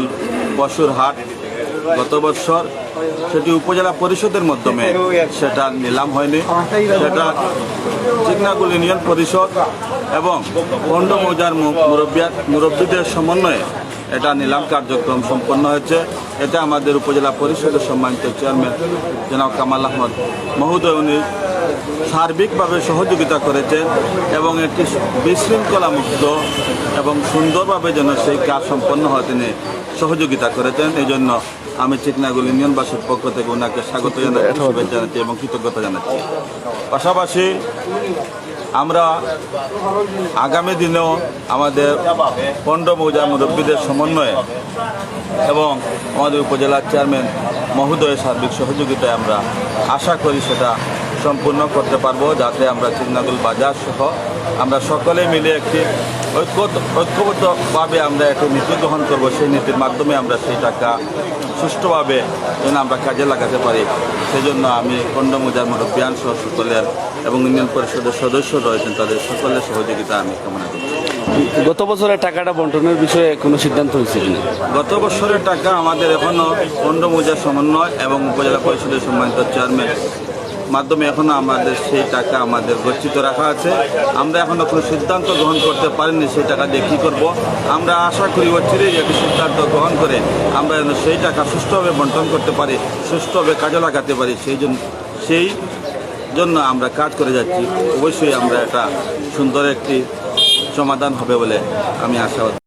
চিকনাগুল পশুর হাট গত বছর। সেটি উপজেলা পরিষদের মাধ্যমে সেটা নিলাম হয়নি। সেটা চিকনাগুল ইউনিয়ন পরিষদ এবং পণ্ড মৌজার মুরব্বিয়া মুরব্বীদের সমন্বয়ে এটা নিলাম কার্যক্রম সম্পন্ন হয়েছে। এতে আমাদের উপজেলা পরিষদের সম্মানিত চেয়ারম্যান জনাব কামাল আহমদ মহোদয়, উনি সার্বিকভাবে সহযোগিতা করেছেন এবং একটি বিশৃঙ্খলা মুক্ত এবং সুন্দরভাবে যেন সেই কাজ সম্পন্ন হয় তিনি সহযোগিতা করেছেন। এই জন্য আমি চিকনাগুল ইউনিয়নবাসীর পক্ষ থেকে ওনাকে স্বাগত জানাচ্ছি শুভেচ্ছা জানাচ্ছি এবং কৃতজ্ঞতা জানাচ্ছি। পাশাপাশি আমরা আগামী দিনেও আমাদের পণ্ড মৌজা মুরব্বীদের সমন্বয়ে এবং আমাদের উপজেলার চেয়ারম্যান মহোদয়ের সার্বিক সহযোগিতায় আমরা আশা করি সেটা সম্পূর্ণ করতে পারব যাতে আমরা চিন্নাগুল বাজার সহ আমরা সকলে মিলে একটি ঐক্য ঐক্যবদ্ধভাবে আমরা একটি নীতি গ্রহণ করব। সেই নীতির মাধ্যমে আমরা সেই টাকা সুষ্ঠুভাবে যেন আমরা কাজে লাগাতে পারি। সেই জন্য আমি কন্ডমুজার মুরব্বিয়ান সহ সকলের এবং ইউনিয়ন পরিষদের সদস্য রয়েছেন তাদের সকলের সহযোগিতা আমি কামনা করছি গত বছরের টাকাটা বন্টনের বিষয়ে কোনো সিদ্ধান্ত হয়েছে কিনা? গত বছরের টাকা আমাদের এখনও পণ্ড মৌজার সমন্বয় এবং উপজেলা পরিষদের সম্মানিত চেয়ারম্যান মাধ্যমে এখনও আমাদের সেই টাকা আমাদের গচ্ছিত রাখা আছে। আমরা এখনও কোনো সিদ্ধান্ত গ্রহণ করতে পারিনি সেই টাকা দিয়ে কী করব। আমরা আশা করি অচিরেই একটি সিদ্ধান্ত গ্রহণ করে আমরা যেন সেই টাকা সুষ্ঠুভাবে বন্টন করতে পারি, সুষ্ঠুভাবে কাজে লাগাতে পারি, সেই জন্য সেই জন্য আমরা কাজ করে যাচ্ছি। অবশ্যই আমরা একটা সুন্দর একটি সমাধান হবে বলে আমি আশাবাদী।